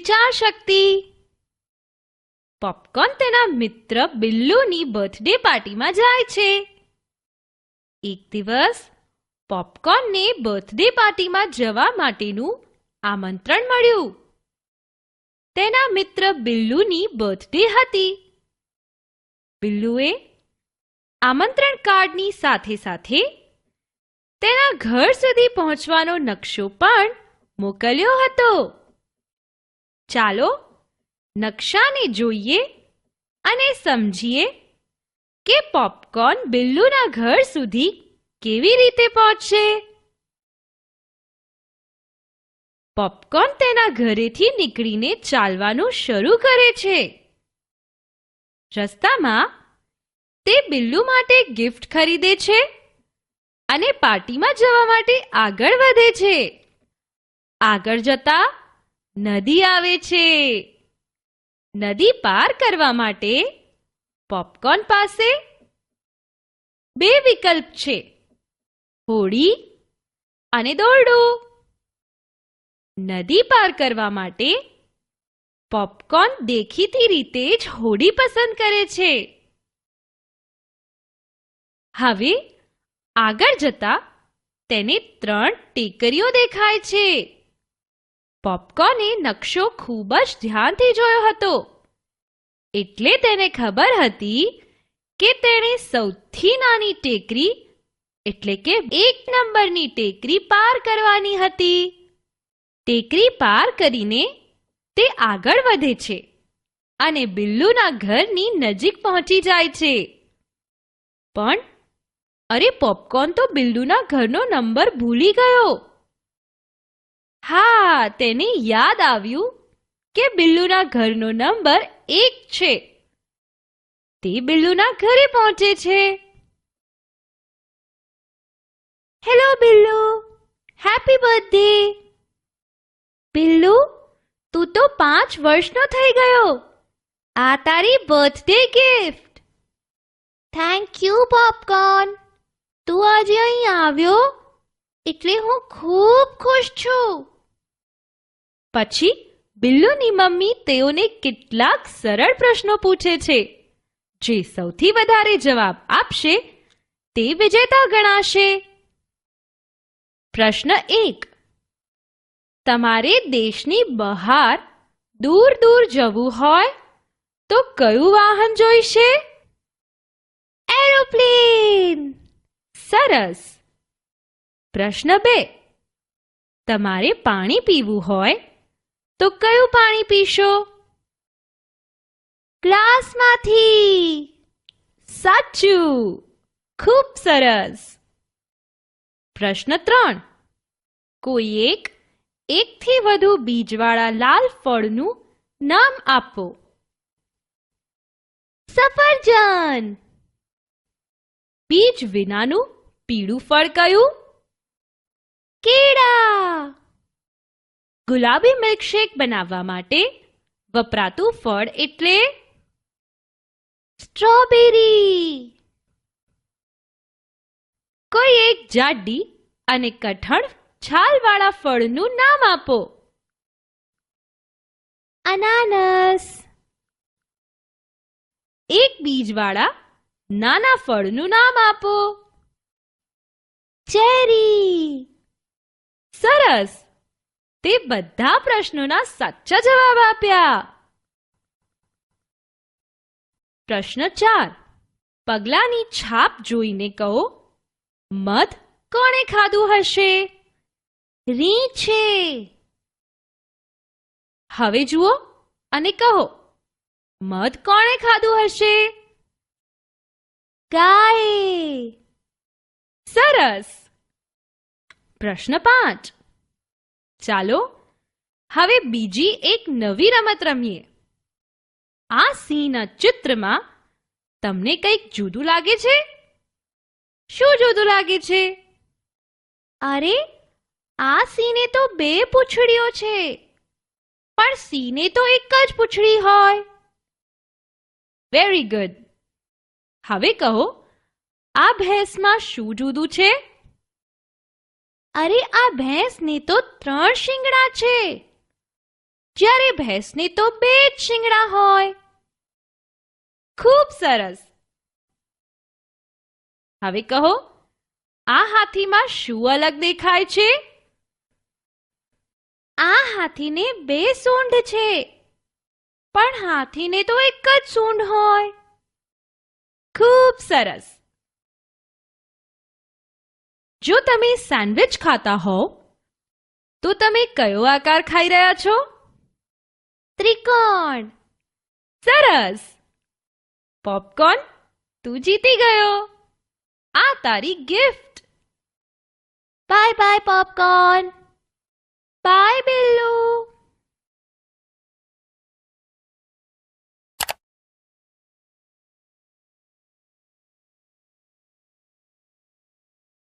વિચાર શક્તિ પોપકોર્ન તેના મિત્ર બિલ્લુની બર્થડે પાર્ટીમાં જાય છે. એક દિવસ પોપકોર્નને બર્થડે પાર્ટીમાં જવા માટેનું આમંત્રણ મળ્યું. તેના મિત્ર બિલ્લુની બર્થડે હતી. બિલ્લુએ આમંત્રણ કાર્ડની સાથે સાથે તેના ઘર સુધી પહોંચવાનો નકશો પણ મોકલ્યો હતો. ચાલો નકશાને જોઈએ અને સમજીએ કે પોપકોર્ન બિલ્લુના ઘર સુધી કેવી રીતે પહોંચશે. પોપકોર્ન તેના ઘરેથી નીકળીને ચાલવાનું શરૂ કરે છે. રસ્તામાં તે બિલ્લુ માટે ગિફ્ટ ખરીદે છે અને પાર્ટીમાં જવા માટે આગળ વધે છે. આગળ જતા નદી આવે છે. નદી પાર કરવા માટે પોપકોર્ન પાસે બે વિકલ્પ છે. હોડી અને દોરડું. નદી પાર કરવા માટે પોપકોર્ન દેખીતી રીતે જ હોડી પસંદ કરે છે. હવે આગળ જતા તેને ત્રણ ટેકરીઓ દેખાય છે. પોપકોર્ને નકશો ખૂબ જ ધ્યાનથી જોયો હતો. એટલે તેને ખબર હતી કે તેણે સૌથી નાની ટેકરી, એટલે કે એક નંબરની ટેકરી પાર કરવાની હતી. ટેકરી પાર કરીને તે આગળ વધે છે અને બિલ્લુના ઘરની નજીક પહોંચી જાય છે. પણ અરે, પોપકોર્ન તો બિલ્લુના ઘરનો નંબર ભૂલી ગયો. હા, તેને યાદ આવ્યું કે બિલ્લુના ઘરનો નંબર એક છે. તે બિલ્લુના ઘરે પહોંચે છે. Hello Billu. Happy birthday Billu, તું તો પાંચ વર્ષનો થઈ ગયો. આ તારી birthday gift thank you popcorn તું આજે અહીં આવ્યો, એટલે હું ખૂબ ખુશ છું. પછી, બિલ્લુની મમ્મી તેઓને કેટલાક સરળ પ્રશ્નો પૂછે છે. જે સૌથી વધારે જવાબ આપશે, તે વિજેતા ગણાશે. પ્રશ્ન એક, તમારે દેશની બહાર દૂર દૂર જવું હોય તો કયું વાહન જોઈશે? એરોપ્લેન. સરસ. પ્રશ્ન બે, તમારે પાણી પીવું હોય તો કયું પાણી પીશો? ગ્લાસમાંથી. સાચું. ખૂબ સરસ. પ્રશ્ન ત્રણ. કોઈ એક, એકથી વધુ બીજવાળા લાલ ફળનું નામ આપો. સફરજન. બીજ વિનાનું પીળું ફળ કયું? કેળા. ગુલાબી મિલ્કશેક બનાવવા માટે વપરાતું ફળ એટલે સ્ટ્રોબેરી. કોઈ એક જાડી અને કઠણ છાલવાળા ફળનું નામ આપો. અનાનસ. એક બીજવાળા નાના ફળનું નામ આપો. ચેરી. સરસ. તે બધા પ્રશ્નોના સાચા જવાબ આપ્યા. પ્રશ્ન ચાર. પગલાની છાપ જોઈને કહો, મધ કોણે ખાધું હશે? રી છે. હવે જુઓ અને કહો, મધ કોણે ખાધું હશે? ગાય. સરસ. પ્રશ્ન પાંચ. ચાલો હવે બીજી એક નવી રમત રમીએ. આ સિંહના ચિત્રમાં તમને કંઈક જુદું લાગે છે? શું જુદું લાગે છે? અરે, આ સિંહને તો બે પૂંછડીઓ છે. પણ સિંહને તો એક જ પૂંછડી હોય. વેરી ગુડ હવે કહો, આ ભેંસમાં શું જુદું છે? અરે, આ ભેંસને તો ત્રણ શિંગડા છે. જ્યારે ભેંસને તો બે જ શિંગડા હોય. ખૂબ સરસ. હવે કહો, આ હાથીમાં શું અલગ દેખાય છે? આ હાથીને બે સૂંઢ છે. પણ હાથીને તો એક જ સૂંઢ હોય. ખૂબ સરસ. જો તમે સેન્ડવિચ ખાતા હોવ, તો તમે કયો આકાર ખાઈ રહ્યા છો? ત્રિકોણ. સરસ. પોપકોર્ન, તું જીતી ગયો. આ તારી ગિફ્ટ બાય બાય પોપકોર્ન